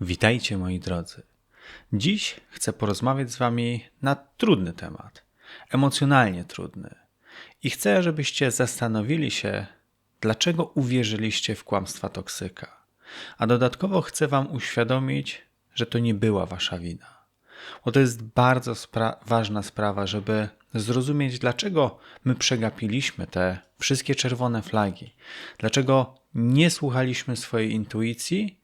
Witajcie moi drodzy. Dziś chcę porozmawiać z Wami na trudny temat, emocjonalnie trudny. I chcę, żebyście zastanowili się, dlaczego uwierzyliście w kłamstwa toksyka. A dodatkowo chcę Wam uświadomić, że to nie była Wasza wina. Bo to jest bardzo spra- ważna sprawa, żeby zrozumieć, dlaczego my przegapiliśmy te wszystkie czerwone flagi, dlaczego nie słuchaliśmy swojej intuicji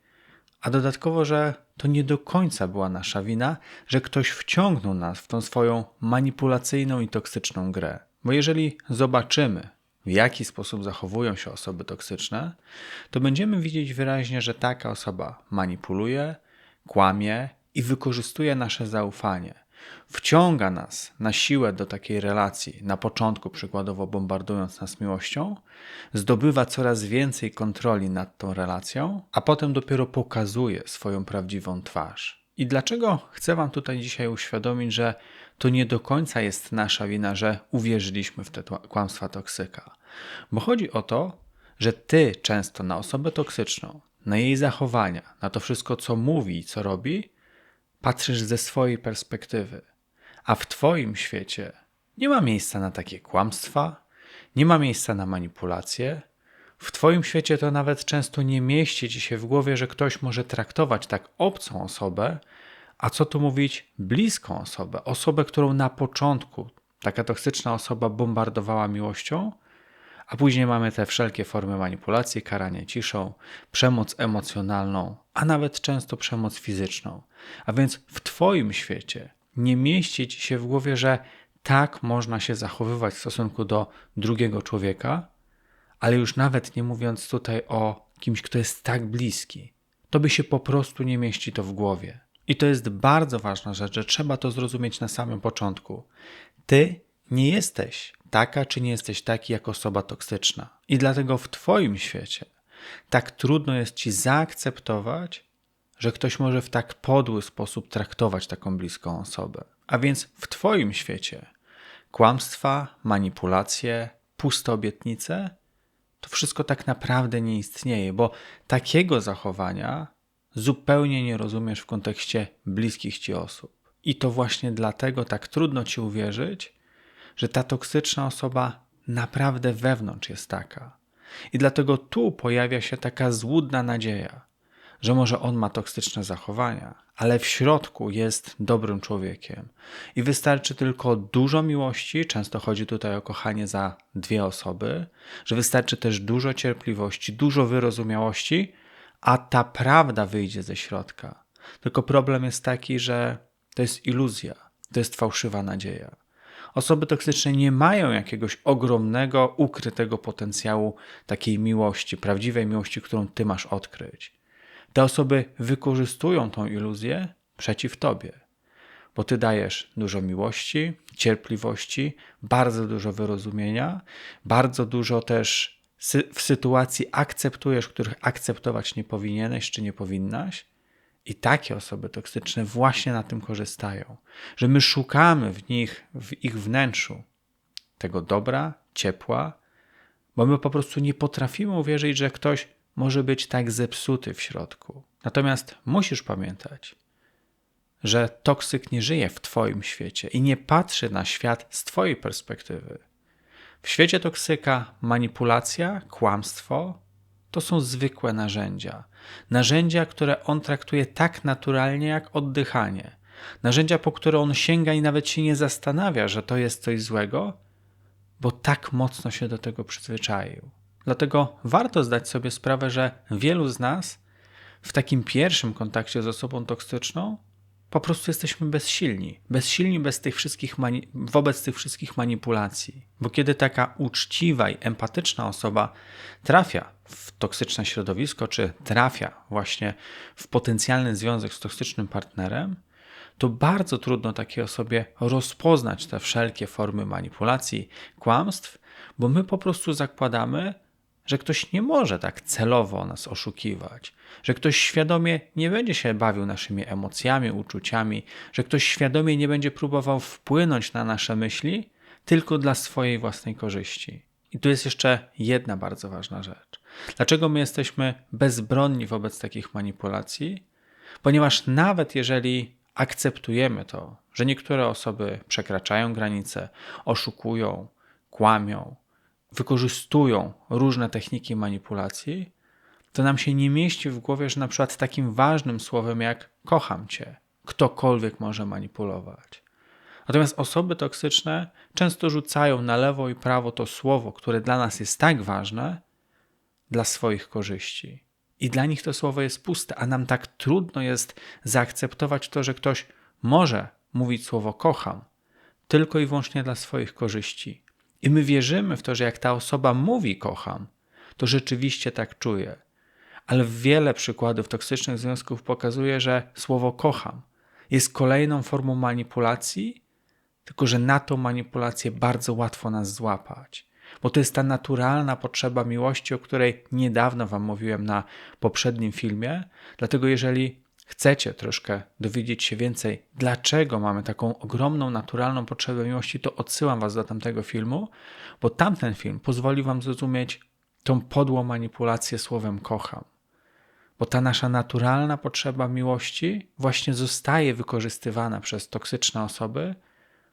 a dodatkowo, że to nie do końca była nasza wina, że ktoś wciągnął nas w tą swoją manipulacyjną i toksyczną grę. Bo jeżeli zobaczymy, w jaki sposób zachowują się osoby toksyczne, to będziemy widzieć wyraźnie, że taka osoba manipuluje, kłamie i wykorzystuje nasze zaufanie wciąga nas na siłę do takiej relacji, na początku przykładowo bombardując nas miłością, zdobywa coraz więcej kontroli nad tą relacją, a potem dopiero pokazuje swoją prawdziwą twarz. I dlaczego chcę Wam tutaj dzisiaj uświadomić, że to nie do końca jest nasza wina, że uwierzyliśmy w te kłamstwa toksyka? Bo chodzi o to, że Ty często na osobę toksyczną, na jej zachowania, na to wszystko, co mówi i co robi, patrzysz ze swojej perspektywy. A w Twoim świecie nie ma miejsca na takie kłamstwa, nie ma miejsca na manipulacje. W Twoim świecie to nawet często nie mieści Ci się w głowie, że ktoś może traktować tak obcą osobę, a co tu mówić, bliską osobę, osobę, którą na początku taka toksyczna osoba bombardowała miłością, a później mamy te wszelkie formy manipulacji, karania ciszą, przemoc emocjonalną, a nawet często przemoc fizyczną. A więc w Twoim świecie nie mieści Ci się w głowie, że tak można się zachowywać w stosunku do drugiego człowieka, ale już nawet nie mówiąc tutaj o kimś, kto jest tak bliski, to by się po prostu nie mieści to w głowie. I to jest bardzo ważna rzecz, że trzeba to zrozumieć na samym początku. Ty nie jesteś taka, czy nie jesteś taki jak osoba toksyczna. I dlatego w Twoim świecie tak trudno jest Ci zaakceptować, że ktoś może w tak podły sposób traktować taką bliską osobę. A więc w Twoim świecie kłamstwa, manipulacje, puste obietnice to wszystko tak naprawdę nie istnieje, bo takiego zachowania zupełnie nie rozumiesz w kontekście bliskich ci osób. I to właśnie dlatego tak trudno ci uwierzyć, że ta toksyczna osoba naprawdę wewnątrz jest taka. I dlatego tu pojawia się taka złudna nadzieja, że może on ma toksyczne zachowania, ale w środku jest dobrym człowiekiem. I wystarczy tylko dużo miłości, często chodzi tutaj o kochanie za dwie osoby, że wystarczy też dużo cierpliwości, dużo wyrozumiałości, a ta prawda wyjdzie ze środka. Tylko problem jest taki, że to jest iluzja, to jest fałszywa nadzieja. Osoby toksyczne nie mają jakiegoś ogromnego, ukrytego potencjału takiej miłości, prawdziwej miłości, którą ty masz odkryć. Te osoby wykorzystują tą iluzję przeciw tobie, bo ty dajesz dużo miłości, cierpliwości, bardzo dużo wyrozumienia, bardzo dużo też w sytuacji akceptujesz, których akceptować nie powinieneś czy nie powinnaś. I takie osoby toksyczne właśnie na tym korzystają, że my szukamy w nich, w ich wnętrzu tego dobra, ciepła, bo my po prostu nie potrafimy uwierzyć, że ktoś może być tak zepsuty w środku. Natomiast musisz pamiętać, że toksyk nie żyje w Twoim świecie i nie patrzy na świat z Twojej perspektywy. W świecie toksyka manipulacja, kłamstwo to są zwykłe narzędzia. Narzędzia, które on traktuje tak naturalnie jak oddychanie. Narzędzia, po które on sięga i nawet się nie zastanawia, że to jest coś złego, bo tak mocno się do tego przyzwyczaił. Dlatego warto zdać sobie sprawę, że wielu z nas w takim pierwszym kontakcie z osobą toksyczną po prostu jesteśmy bezsilni. Bezsilni bez tych wszystkich wobec tych wszystkich manipulacji. Bo kiedy taka uczciwa i empatyczna osoba trafia w toksyczne środowisko, czy trafia właśnie w potencjalny związek z toksycznym partnerem, to bardzo trudno takiej osobie rozpoznać te wszelkie formy manipulacji, kłamstw, bo my po prostu zakładamy, że ktoś nie może tak celowo nas oszukiwać, że ktoś świadomie nie będzie się bawił naszymi emocjami, uczuciami, że ktoś świadomie nie będzie próbował wpłynąć na nasze myśli tylko dla swojej własnej korzyści. I tu jest jeszcze jedna bardzo ważna rzecz. Dlaczego my jesteśmy bezbronni wobec takich manipulacji? Ponieważ nawet jeżeli akceptujemy to, że niektóre osoby przekraczają granice, oszukują, kłamią, wykorzystują różne techniki manipulacji, to nam się nie mieści w głowie, że na przykład takim ważnym słowem jak kocham cię, ktokolwiek może manipulować. Natomiast osoby toksyczne często rzucają na lewo i prawo to słowo, które dla nas jest tak ważne, dla swoich korzyści. I dla nich to słowo jest puste, a nam tak trudno jest zaakceptować to, że ktoś może mówić słowo kocham tylko i wyłącznie dla swoich korzyści. I my wierzymy w to, że jak ta osoba mówi kocham, to rzeczywiście tak czuje. Ale wiele przykładów toksycznych związków pokazuje, że słowo kocham jest kolejną formą manipulacji, tylko że na tą manipulację bardzo łatwo nas złapać. Bo to jest ta naturalna potrzeba miłości, o której niedawno Wam mówiłem na poprzednim filmie. Dlatego, jeżeli chcecie troszkę dowiedzieć się więcej, dlaczego mamy taką ogromną, naturalną potrzebę miłości, to odsyłam Was do tamtego filmu, bo tamten film pozwoli Wam zrozumieć tą podłą manipulację słowem kocham. Bo ta nasza naturalna potrzeba miłości właśnie zostaje wykorzystywana przez toksyczne osoby,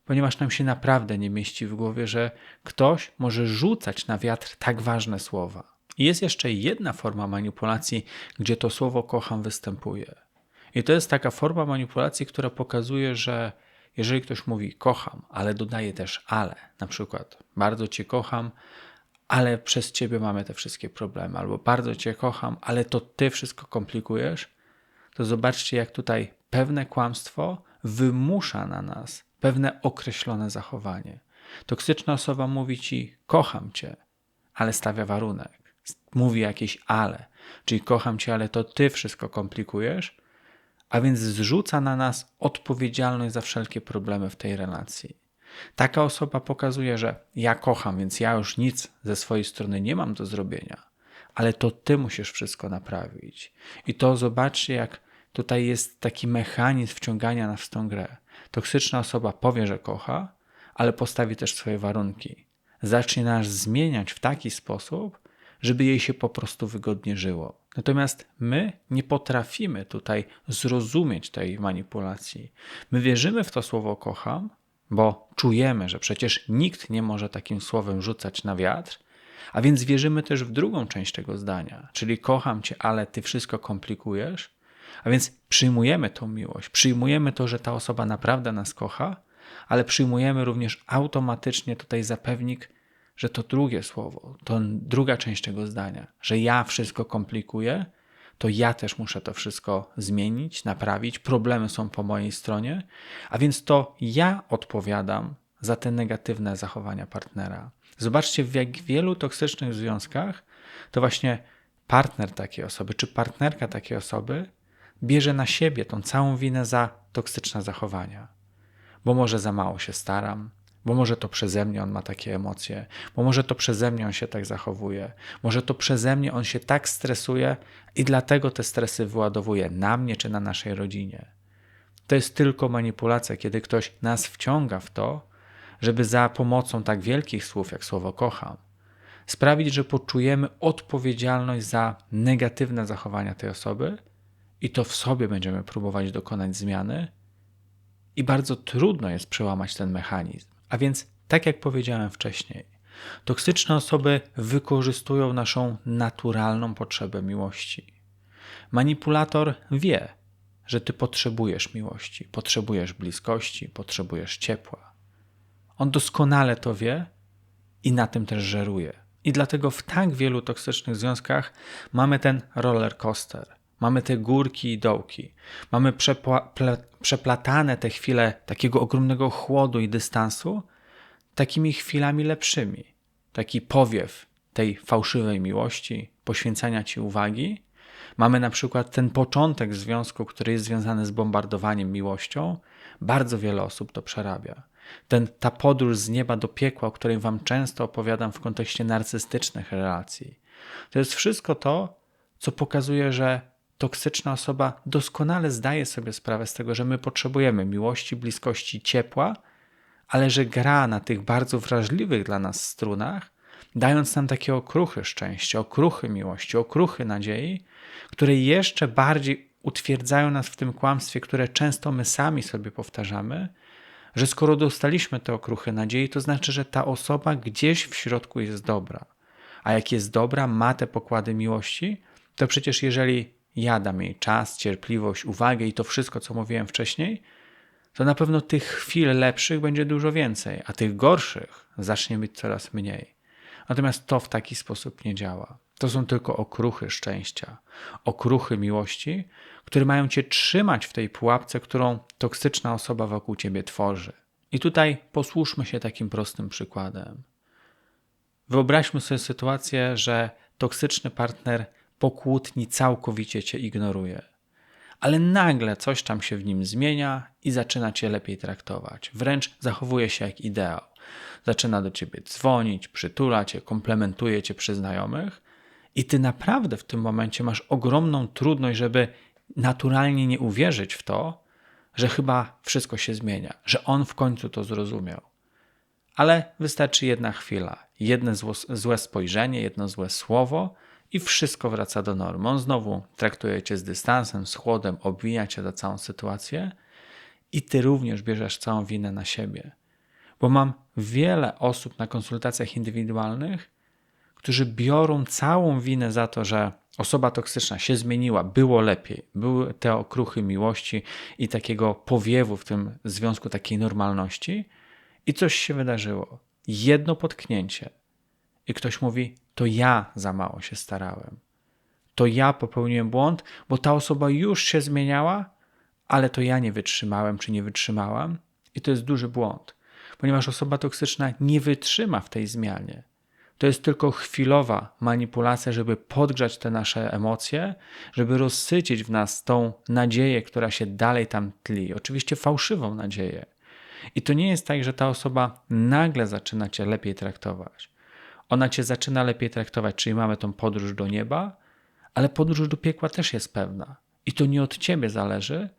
ponieważ nam się naprawdę nie mieści w głowie, że ktoś może rzucać na wiatr tak ważne słowa. I jest jeszcze jedna forma manipulacji, gdzie to słowo kocham występuje. I to jest taka forma manipulacji, która pokazuje, że jeżeli ktoś mówi kocham, ale dodaje też ale, na przykład bardzo cię kocham, ale przez ciebie mamy te wszystkie problemy, albo bardzo cię kocham, ale to ty wszystko komplikujesz, to zobaczcie, jak tutaj pewne kłamstwo wymusza na nas pewne określone zachowanie. Toksyczna osoba mówi ci kocham cię, ale stawia warunek. Mówi jakieś ale, czyli kocham cię, ale to ty wszystko komplikujesz, a więc zrzuca na nas odpowiedzialność za wszelkie problemy w tej relacji. Taka osoba pokazuje, że ja kocham, więc ja już nic ze swojej strony nie mam do zrobienia, ale to ty musisz wszystko naprawić. I to zobaczcie, jak tutaj jest taki mechanizm wciągania nas w tą grę. Toksyczna osoba powie, że kocha, ale postawi też swoje warunki. Zacznie nas zmieniać w taki sposób, żeby jej się po prostu wygodnie żyło. Natomiast my nie potrafimy tutaj zrozumieć tej manipulacji. My wierzymy w to słowo kocham, bo czujemy, że przecież nikt nie może takim słowem rzucać na wiatr, a więc wierzymy też w drugą część tego zdania, czyli kocham cię, ale ty wszystko komplikujesz. A więc przyjmujemy tą miłość, przyjmujemy to, że ta osoba naprawdę nas kocha, ale przyjmujemy również automatycznie tutaj zapewnik, że to drugie słowo, to druga część tego zdania, że ja wszystko komplikuję, to ja też muszę to wszystko zmienić, naprawić. Problemy są po mojej stronie, a więc to ja odpowiadam za te negatywne zachowania partnera. Zobaczcie, w jak wielu toksycznych związkach to właśnie partner takiej osoby, czy partnerka takiej osoby bierze na siebie tą całą winę za toksyczne zachowania. Bo może za mało się staram, bo może to przeze mnie on ma takie emocje, bo może to przeze mnie on się tak zachowuje, może to przeze mnie on się tak stresuje i dlatego te stresy wyładowuje na mnie czy na naszej rodzinie. To jest tylko manipulacja, kiedy ktoś nas wciąga w to, żeby za pomocą tak wielkich słów jak słowo kocham, sprawić, że poczujemy odpowiedzialność za negatywne zachowania tej osoby i to w sobie będziemy próbować dokonać zmiany, i bardzo trudno jest przełamać ten mechanizm. A więc, tak jak powiedziałem wcześniej, toksyczne osoby wykorzystują naszą naturalną potrzebę miłości. Manipulator wie, że ty potrzebujesz miłości, potrzebujesz bliskości, potrzebujesz ciepła. On doskonale to wie i na tym też żeruje. I dlatego w tak wielu toksycznych związkach mamy ten roller coaster. Mamy te górki i dołki. Mamy przeplatane te chwile takiego ogromnego chłodu i dystansu takimi chwilami lepszymi. Taki powiew tej fałszywej miłości, poświęcania ci uwagi. Mamy na przykład ten początek związku, który jest związany z bombardowaniem miłością. Bardzo wiele osób to przerabia. Ten, ta podróż z nieba do piekła, o której Wam często opowiadam w kontekście narcystycznych relacji. To jest wszystko to, co pokazuje, że toksyczna osoba doskonale zdaje sobie sprawę z tego, że my potrzebujemy miłości, bliskości, ciepła, ale że gra na tych bardzo wrażliwych dla nas strunach, dając nam takie okruchy szczęścia, okruchy miłości, okruchy nadziei, które jeszcze bardziej utwierdzają nas w tym kłamstwie, które często my sami sobie powtarzamy, że skoro dostaliśmy te okruchy nadziei, to znaczy, że ta osoba gdzieś w środku jest dobra. A jak jest dobra, ma te pokłady miłości, to przecież jeżeli ja dam jej czas, cierpliwość, uwagę i to wszystko, co mówiłem wcześniej, to na pewno tych chwil lepszych będzie dużo więcej, a tych gorszych zacznie być coraz mniej. Natomiast to w taki sposób nie działa. To są tylko okruchy szczęścia, okruchy miłości, które mają cię trzymać w tej pułapce, którą toksyczna osoba wokół ciebie tworzy. I tutaj posłuszmy się takim prostym przykładem. Wyobraźmy sobie sytuację, że toksyczny partner po kłótni całkowicie cię ignoruje. Ale nagle coś tam się w nim zmienia i zaczyna cię lepiej traktować. Wręcz zachowuje się jak ideał. Zaczyna do ciebie dzwonić, przytula cię, komplementuje cię przy znajomych, i ty naprawdę w tym momencie masz ogromną trudność, żeby naturalnie nie uwierzyć w to, że chyba wszystko się zmienia, że on w końcu to zrozumiał. Ale wystarczy jedna chwila, jedno złe spojrzenie, jedno złe słowo i wszystko wraca do normy. On znowu traktuje cię z dystansem, z chłodem, obwija cię za całą sytuację i ty również bierzesz całą winę na siebie. Bo mam wiele osób na konsultacjach indywidualnych, którzy biorą całą winę za to, że osoba toksyczna się zmieniła, było lepiej, były te okruchy miłości i takiego powiewu w tym związku, takiej normalności, i coś się wydarzyło. Jedno potknięcie, i ktoś mówi: To ja za mało się starałem. To ja popełniłem błąd, bo ta osoba już się zmieniała, ale to ja nie wytrzymałem czy nie wytrzymałam. I to jest duży błąd, ponieważ osoba toksyczna nie wytrzyma w tej zmianie. To jest tylko chwilowa manipulacja, żeby podgrzać te nasze emocje, żeby rozsycić w nas tą nadzieję, która się dalej tam tli. Oczywiście fałszywą nadzieję. I to nie jest tak, że ta osoba nagle zaczyna cię lepiej traktować. Ona cię zaczyna lepiej traktować, czyli mamy tą podróż do nieba, ale podróż do piekła też jest pewna. I to nie od ciebie zależy.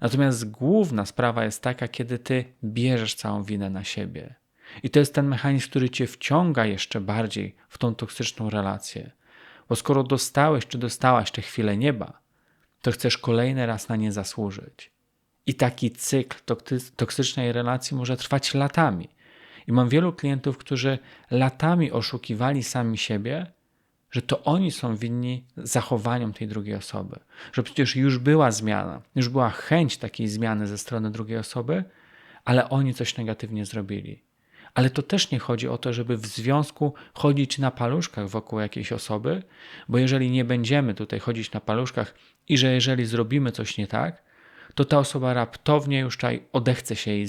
Natomiast główna sprawa jest taka, kiedy ty bierzesz całą winę na siebie. I to jest ten mechanizm, który cię wciąga jeszcze bardziej w tą toksyczną relację. Bo skoro dostałeś czy dostałaś tę chwilę nieba, to chcesz kolejny raz na nie zasłużyć. I taki cykl toksycznej relacji może trwać latami. I mam wielu klientów, którzy latami oszukiwali sami siebie, że to oni są winni zachowaniom tej drugiej osoby. Że przecież już była zmiana, już była chęć takiej zmiany ze strony drugiej osoby, ale oni coś negatywnie zrobili. Ale to też nie chodzi o to, żeby w związku chodzić na paluszkach wokół jakiejś osoby, bo jeżeli nie będziemy tutaj chodzić na paluszkach i że jeżeli zrobimy coś nie tak, to ta osoba raptownie już odechce się jej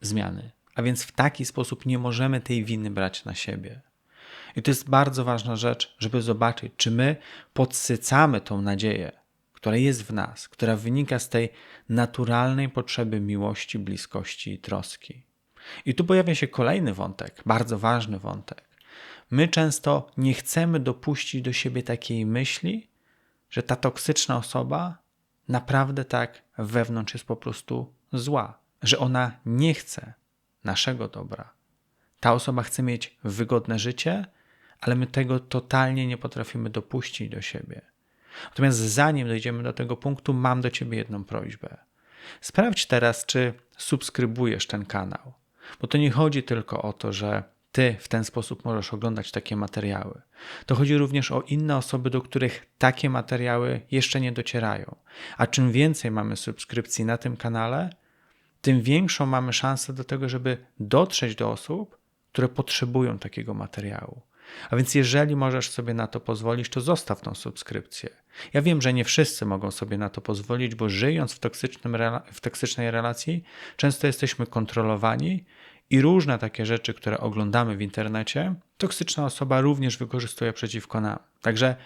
zmiany. A więc w taki sposób nie możemy tej winy brać na siebie. I to jest bardzo ważna rzecz, żeby zobaczyć, czy my podsycamy tą nadzieję, która jest w nas, która wynika z tej naturalnej potrzeby miłości, bliskości i troski. I tu pojawia się kolejny wątek, bardzo ważny wątek. My często nie chcemy dopuścić do siebie takiej myśli, że ta toksyczna osoba naprawdę tak wewnątrz jest po prostu zła, że ona nie chce naszego dobra. Ta osoba chce mieć wygodne życie, ale my tego totalnie nie potrafimy dopuścić do siebie. Natomiast zanim dojdziemy do tego punktu, mam do Ciebie jedną prośbę. Sprawdź teraz, czy subskrybujesz ten kanał. Bo to nie chodzi tylko o to, że ty w ten sposób możesz oglądać takie materiały. To chodzi również o inne osoby, do których takie materiały jeszcze nie docierają. A czym więcej mamy subskrypcji na tym kanale, tym większą mamy szansę do tego, żeby dotrzeć do osób, które potrzebują takiego materiału. A więc jeżeli możesz sobie na to pozwolić, to zostaw tą subskrypcję. Ja wiem, że nie wszyscy mogą sobie na to pozwolić, bo żyjąc w, toksycznym, w toksycznej relacji, często jesteśmy kontrolowani i różne takie rzeczy, które oglądamy w internecie, toksyczna osoba również wykorzystuje przeciwko nam. Także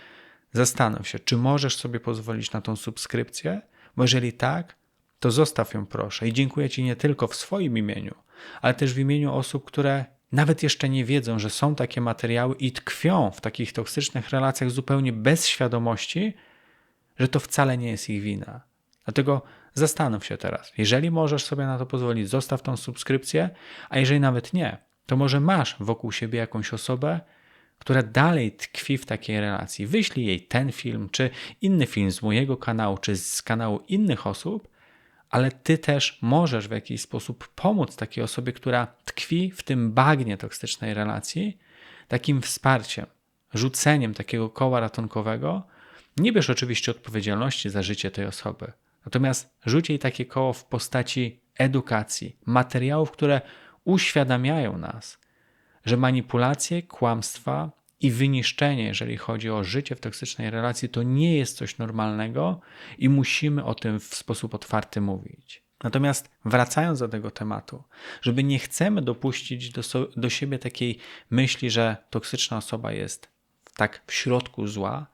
zastanów się, czy możesz sobie pozwolić na tą subskrypcję, bo jeżeli tak, to zostaw ją proszę. I dziękuję Ci nie tylko w swoim imieniu, ale też w imieniu osób, które nawet jeszcze nie wiedzą, że są takie materiały i tkwią w takich toksycznych relacjach zupełnie bez świadomości, że to wcale nie jest ich wina. Dlatego zastanów się teraz. Jeżeli możesz sobie na to pozwolić, zostaw tą subskrypcję, a jeżeli nawet nie, to może masz wokół siebie jakąś osobę, która dalej tkwi w takiej relacji. Wyślij jej ten film, czy inny film z mojego kanału, czy z kanału innych osób, ale ty też możesz w jakiś sposób pomóc takiej osobie, która tkwi w tym bagnie toksycznej relacji, takim wsparciem, rzuceniem takiego koła ratunkowego. Nie bierz oczywiście odpowiedzialności za życie tej osoby, natomiast rzuć jej takie koło w postaci edukacji, materiałów, które uświadamiają nas, że manipulacje, kłamstwa i wyniszczenie, jeżeli chodzi o życie w toksycznej relacji, to nie jest coś normalnego i musimy o tym w sposób otwarty mówić. Natomiast wracając do tego tematu, żeby nie chcemy dopuścić do, so, do siebie takiej myśli, że toksyczna osoba jest tak w środku zła,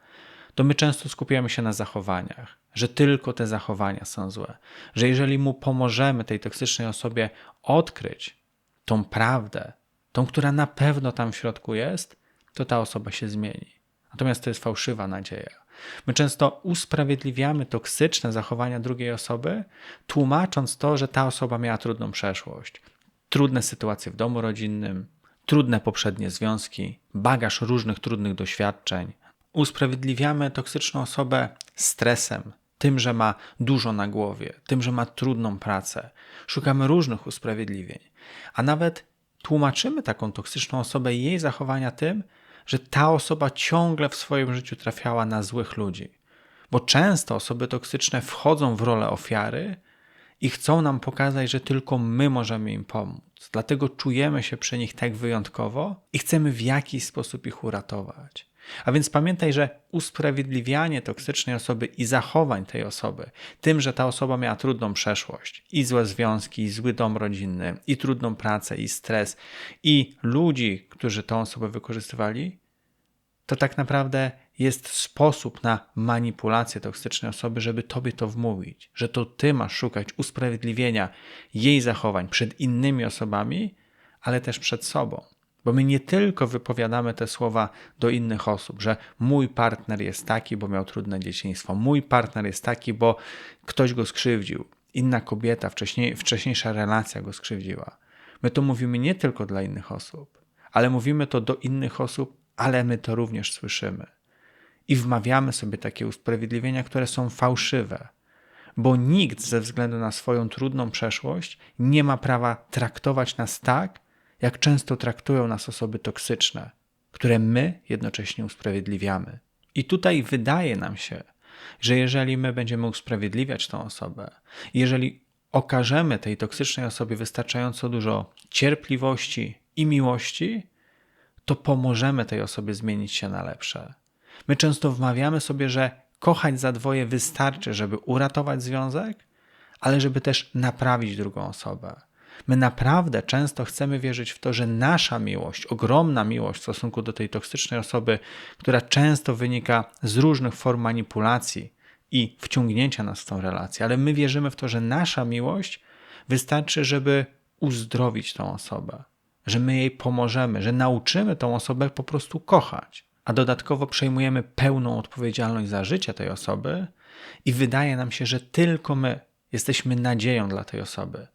to my często skupiamy się na zachowaniach, że tylko te zachowania są złe, że jeżeli mu pomożemy tej toksycznej osobie odkryć tą prawdę, tą, która na pewno tam w środku jest, to ta osoba się zmieni. Natomiast to jest fałszywa nadzieja. My często usprawiedliwiamy toksyczne zachowania drugiej osoby, tłumacząc to, że ta osoba miała trudną przeszłość, trudne sytuacje w domu rodzinnym, trudne poprzednie związki, bagaż różnych trudnych doświadczeń. Usprawiedliwiamy toksyczną osobę stresem, tym, że ma dużo na głowie, tym, że ma trudną pracę. Szukamy różnych usprawiedliwień, a nawet tłumaczymy taką toksyczną osobę i jej zachowania tym, że ta osoba ciągle w swoim życiu trafiała na złych ludzi. Bo często osoby toksyczne wchodzą w rolę ofiary i chcą nam pokazać, że tylko my możemy im pomóc. Dlatego czujemy się przy nich tak wyjątkowo i chcemy w jakiś sposób ich uratować. A więc pamiętaj, że usprawiedliwianie toksycznej osoby i zachowań tej osoby, tym, że ta osoba miała trudną przeszłość, i złe związki, i zły dom rodzinny, i trudną pracę, i stres, i ludzi, którzy tą osobę wykorzystywali, to tak naprawdę jest sposób na manipulację toksycznej osoby, żeby tobie to wmówić, że to ty masz szukać usprawiedliwienia jej zachowań przed innymi osobami, ale też przed sobą. Bo my nie tylko wypowiadamy te słowa do innych osób, że mój partner jest taki, bo miał trudne dzieciństwo, mój partner jest taki, bo ktoś go skrzywdził, inna kobieta, wcześniej, wcześniejsza relacja go skrzywdziła. My to mówimy nie tylko dla innych osób, ale mówimy to do innych osób, ale my to również słyszymy. I wmawiamy sobie takie usprawiedliwienia, które są fałszywe, bo nikt ze względu na swoją trudną przeszłość nie ma prawa traktować nas tak, jak często traktują nas osoby toksyczne, które my jednocześnie usprawiedliwiamy. I tutaj wydaje nam się, że jeżeli my będziemy usprawiedliwiać tą osobę, jeżeli okażemy tej toksycznej osobie wystarczająco dużo cierpliwości i miłości, to pomożemy tej osobie zmienić się na lepsze. My często wmawiamy sobie, że kochać za dwoje wystarczy, żeby uratować związek, ale żeby też naprawić drugą osobę. My naprawdę często chcemy wierzyć w to, że nasza miłość, ogromna miłość w stosunku do tej toksycznej osoby, która często wynika z różnych form manipulacji i wciągnięcia nas w tą relację, ale my wierzymy w to, że nasza miłość wystarczy, żeby uzdrowić tą osobę, że my jej pomożemy, że nauczymy tą osobę po prostu kochać, a dodatkowo przejmujemy pełną odpowiedzialność za życie tej osoby i wydaje nam się, że tylko my jesteśmy nadzieją dla tej osoby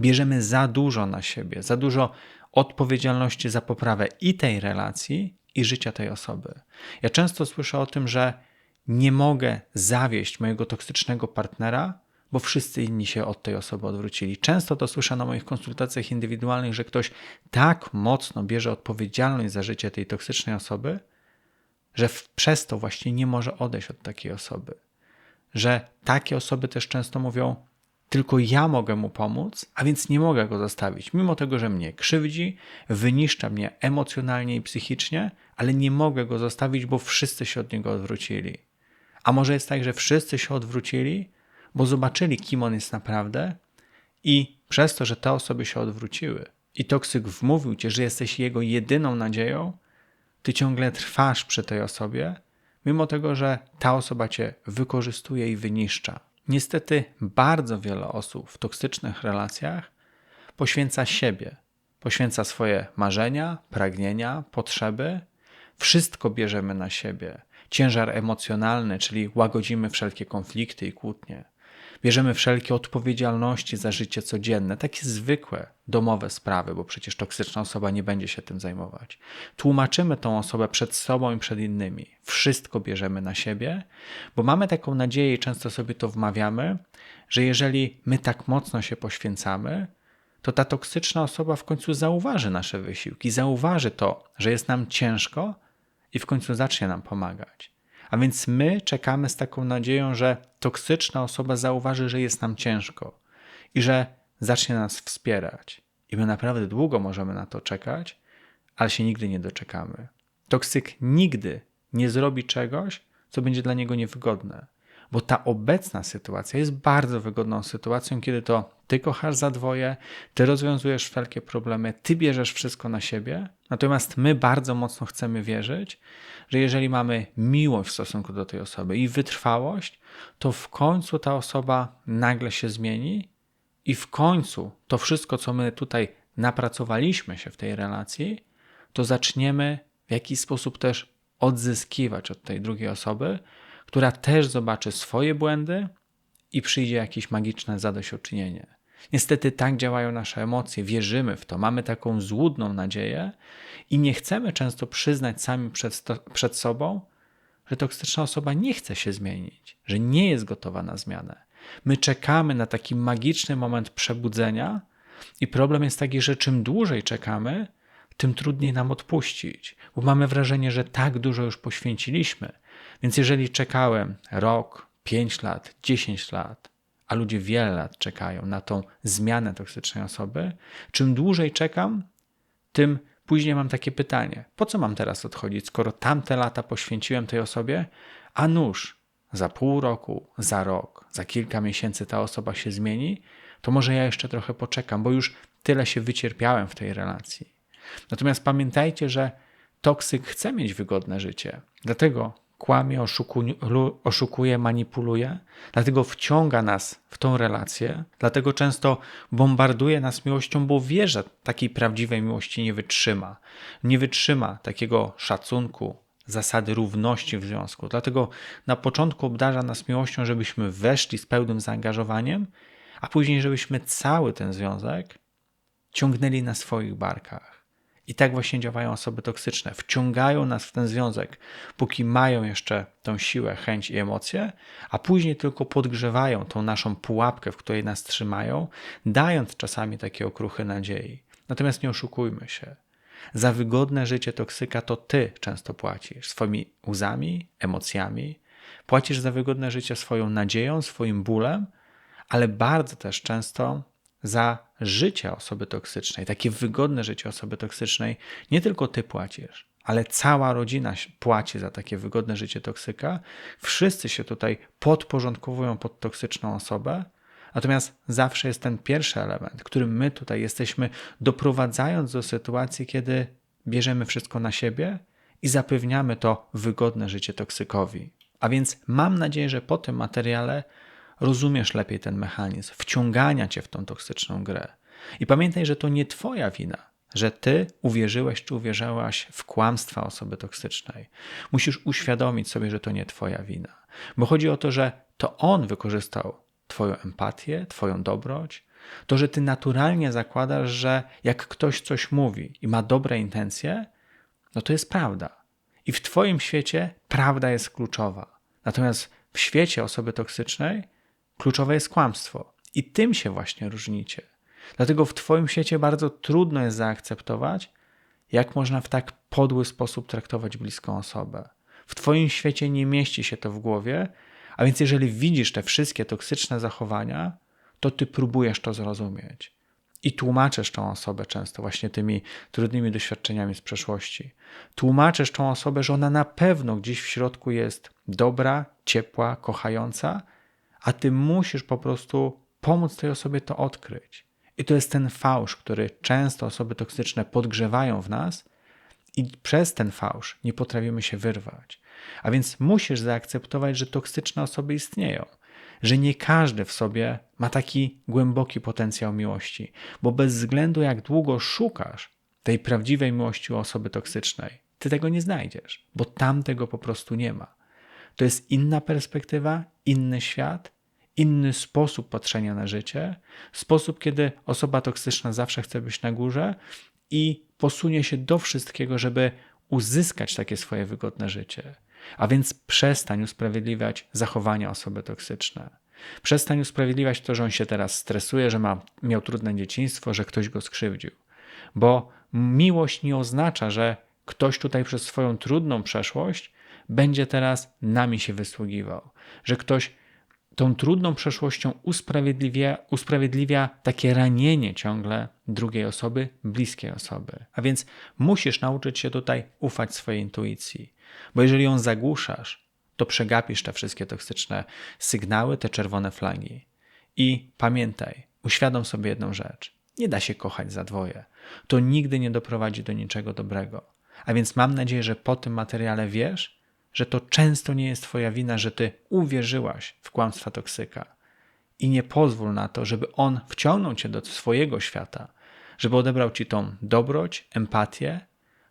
bierzemy za dużo na siebie, za dużo odpowiedzialności za poprawę i tej relacji, i życia tej osoby. Ja często słyszę o tym, że nie mogę zawieść mojego toksycznego partnera, bo wszyscy inni się od tej osoby odwrócili. Często to słyszę na moich konsultacjach indywidualnych, że ktoś tak mocno bierze odpowiedzialność za życie tej toksycznej osoby, że przez to właśnie nie może odejść od takiej osoby. Że takie osoby też często mówią: tylko ja mogę mu pomóc, a więc nie mogę go zostawić. Mimo tego, że mnie krzywdzi, wyniszcza mnie emocjonalnie i psychicznie, ale nie mogę go zostawić, bo wszyscy się od niego odwrócili. A może jest tak, że wszyscy się odwrócili, bo zobaczyli, kim on jest naprawdę, i przez to, że te osoby się odwróciły, i toksyk wmówił cię, że jesteś jego jedyną nadzieją, ty ciągle trwasz przy tej osobie, mimo tego, że ta osoba cię wykorzystuje i wyniszcza. Niestety bardzo wiele osób w toksycznych relacjach poświęca siebie, poświęca swoje marzenia, pragnienia, potrzeby. Wszystko bierzemy na siebie. Ciężar emocjonalny, czyli łagodzimy wszelkie konflikty i kłótnie. Bierzemy wszelkie odpowiedzialności za życie codzienne, takie zwykłe, domowe sprawy, bo przecież toksyczna osoba nie będzie się tym zajmować. Tłumaczymy tą osobę przed sobą i przed innymi. Wszystko bierzemy na siebie, bo mamy taką nadzieję i często sobie to wmawiamy, że jeżeli my tak mocno się poświęcamy, to ta toksyczna osoba w końcu zauważy nasze wysiłki, zauważy to, że jest nam ciężko i w końcu zacznie nam pomagać. A więc my czekamy z taką nadzieją, że toksyczna osoba zauważy, że jest nam ciężko i że zacznie nas wspierać. I my naprawdę długo możemy na to czekać, ale się nigdy nie doczekamy. Toksyk nigdy nie zrobi czegoś, co będzie dla niego niewygodne, bo ta obecna sytuacja jest bardzo wygodną sytuacją, kiedy to ty kochasz za dwoje, ty rozwiązujesz wszelkie problemy, ty bierzesz wszystko na siebie. Natomiast my bardzo mocno chcemy wierzyć, że jeżeli mamy miłość w stosunku do tej osoby i wytrwałość, to w końcu ta osoba nagle się zmieni i w końcu to wszystko, co my tutaj napracowaliśmy się w tej relacji, to zaczniemy w jakiś sposób też odzyskiwać od tej drugiej osoby, która też zobaczy swoje błędy i przyjdzie jakieś magiczne zadośćuczynienie. Niestety tak działają nasze emocje, wierzymy w to, mamy taką złudną nadzieję i nie chcemy często przyznać sami przed, przed sobą, że toksyczna osoba nie chce się zmienić, że nie jest gotowa na zmianę. My czekamy na taki magiczny moment przebudzenia i problem jest taki, że czym dłużej czekamy, tym trudniej nam odpuścić, bo mamy wrażenie, że tak dużo już poświęciliśmy. Więc jeżeli czekałem rok, 5 lat, 10 lat, a ludzie wiele lat czekają na tą zmianę toksycznej osoby, czym dłużej czekam, tym później mam takie pytanie: po co mam teraz odchodzić, skoro tamte lata poświęciłem tej osobie, a nuż za pół roku, za rok, za kilka miesięcy ta osoba się zmieni, to może ja jeszcze trochę poczekam, bo już tyle się wycierpiałem w tej relacji. Natomiast pamiętajcie, że toksyk chce mieć wygodne życie. Dlatego kłamie, oszukuje, manipuluje, dlatego wciąga nas w tą relację, dlatego często bombarduje nas miłością, bo wie, że takiej prawdziwej miłości nie wytrzyma. Nie wytrzyma takiego szacunku, zasady równości w związku. Dlatego na początku obdarza nas miłością, żebyśmy weszli z pełnym zaangażowaniem, a później, żebyśmy cały ten związek ciągnęli na swoich barkach. I tak właśnie działają osoby toksyczne. Wciągają nas w ten związek, póki mają jeszcze tą siłę, chęć i emocje, a później tylko podgrzewają tą naszą pułapkę, w której nas trzymają, dając czasami takie okruchy nadziei. Natomiast nie oszukujmy się. Za wygodne życie toksyka to ty często płacisz swoimi łzami, emocjami. Płacisz za wygodne życie swoją nadzieją, swoim bólem, ale bardzo też często za życie osoby toksycznej, takie wygodne życie osoby toksycznej, nie tylko ty płacisz, ale cała rodzina płaci za takie wygodne życie toksyka. Wszyscy się tutaj podporządkowują pod toksyczną osobę. Natomiast zawsze jest ten pierwszy element, którym my tutaj jesteśmy, doprowadzając do sytuacji, kiedy bierzemy wszystko na siebie i zapewniamy to wygodne życie toksykowi. A więc mam nadzieję, że po tym materiale rozumiesz lepiej ten mechanizm wciągania cię w tą toksyczną grę. I pamiętaj, że to nie twoja wina, że ty uwierzyłeś czy uwierzyłaś w kłamstwa osoby toksycznej. Musisz uświadomić sobie, że to nie twoja wina. Bo chodzi o to, że to on wykorzystał twoją empatię, twoją dobroć, to, że ty naturalnie zakładasz, że jak ktoś coś mówi i ma dobre intencje, no to jest prawda. I w twoim świecie prawda jest kluczowa. Natomiast w świecie osoby toksycznej Kluczowe jest kłamstwo. I tym się właśnie różnicie. Dlatego w Twoim świecie bardzo trudno jest zaakceptować, jak można w tak podły sposób traktować bliską osobę. W Twoim świecie nie mieści się to w głowie, a więc jeżeli widzisz te wszystkie toksyczne zachowania, to Ty próbujesz to zrozumieć. I tłumaczysz tą osobę często właśnie tymi trudnymi doświadczeniami z przeszłości. Tłumaczysz tą osobę, że ona na pewno gdzieś w środku jest dobra, ciepła, kochająca, a ty musisz po prostu pomóc tej osobie to odkryć. I to jest ten fałsz, który często osoby toksyczne podgrzewają w nas, i przez ten fałsz nie potrafimy się wyrwać. A więc musisz zaakceptować, że toksyczne osoby istnieją, że nie każdy w sobie ma taki głęboki potencjał miłości, bo bez względu jak długo szukasz tej prawdziwej miłości u osoby toksycznej, ty tego nie znajdziesz, bo tam tego po prostu nie ma. To jest inna perspektywa, inny świat inny sposób patrzenia na życie, sposób, kiedy osoba toksyczna zawsze chce być na górze i posunie się do wszystkiego, żeby uzyskać takie swoje wygodne życie. A więc przestań usprawiedliwiać zachowania osoby toksyczne. Przestań usprawiedliwiać to, że on się teraz stresuje, że ma, miał trudne dzieciństwo, że ktoś go skrzywdził. Bo miłość nie oznacza, że ktoś tutaj przez swoją trudną przeszłość będzie teraz nami się wysługiwał, że ktoś tą trudną przeszłością usprawiedliwia, usprawiedliwia takie ranienie ciągle drugiej osoby, bliskiej osoby. A więc musisz nauczyć się tutaj ufać swojej intuicji, bo jeżeli ją zagłuszasz, to przegapisz te wszystkie toksyczne sygnały, te czerwone flagi. I pamiętaj, uświadom sobie jedną rzecz. Nie da się kochać za dwoje. To nigdy nie doprowadzi do niczego dobrego. A więc mam nadzieję, że po tym materiale wiesz, że to często nie jest Twoja wina, że Ty uwierzyłaś w kłamstwa toksyka. I nie pozwól na to, żeby on wciągnął Cię do swojego świata, żeby odebrał Ci tą dobroć, empatię.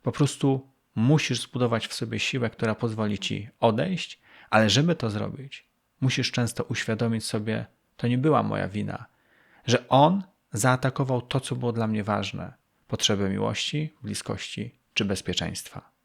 Po prostu musisz zbudować w sobie siłę, która pozwoli Ci odejść, ale żeby to zrobić, musisz często uświadomić sobie, to nie była moja wina, że on zaatakował to, co było dla mnie ważne potrzeby miłości, bliskości czy bezpieczeństwa.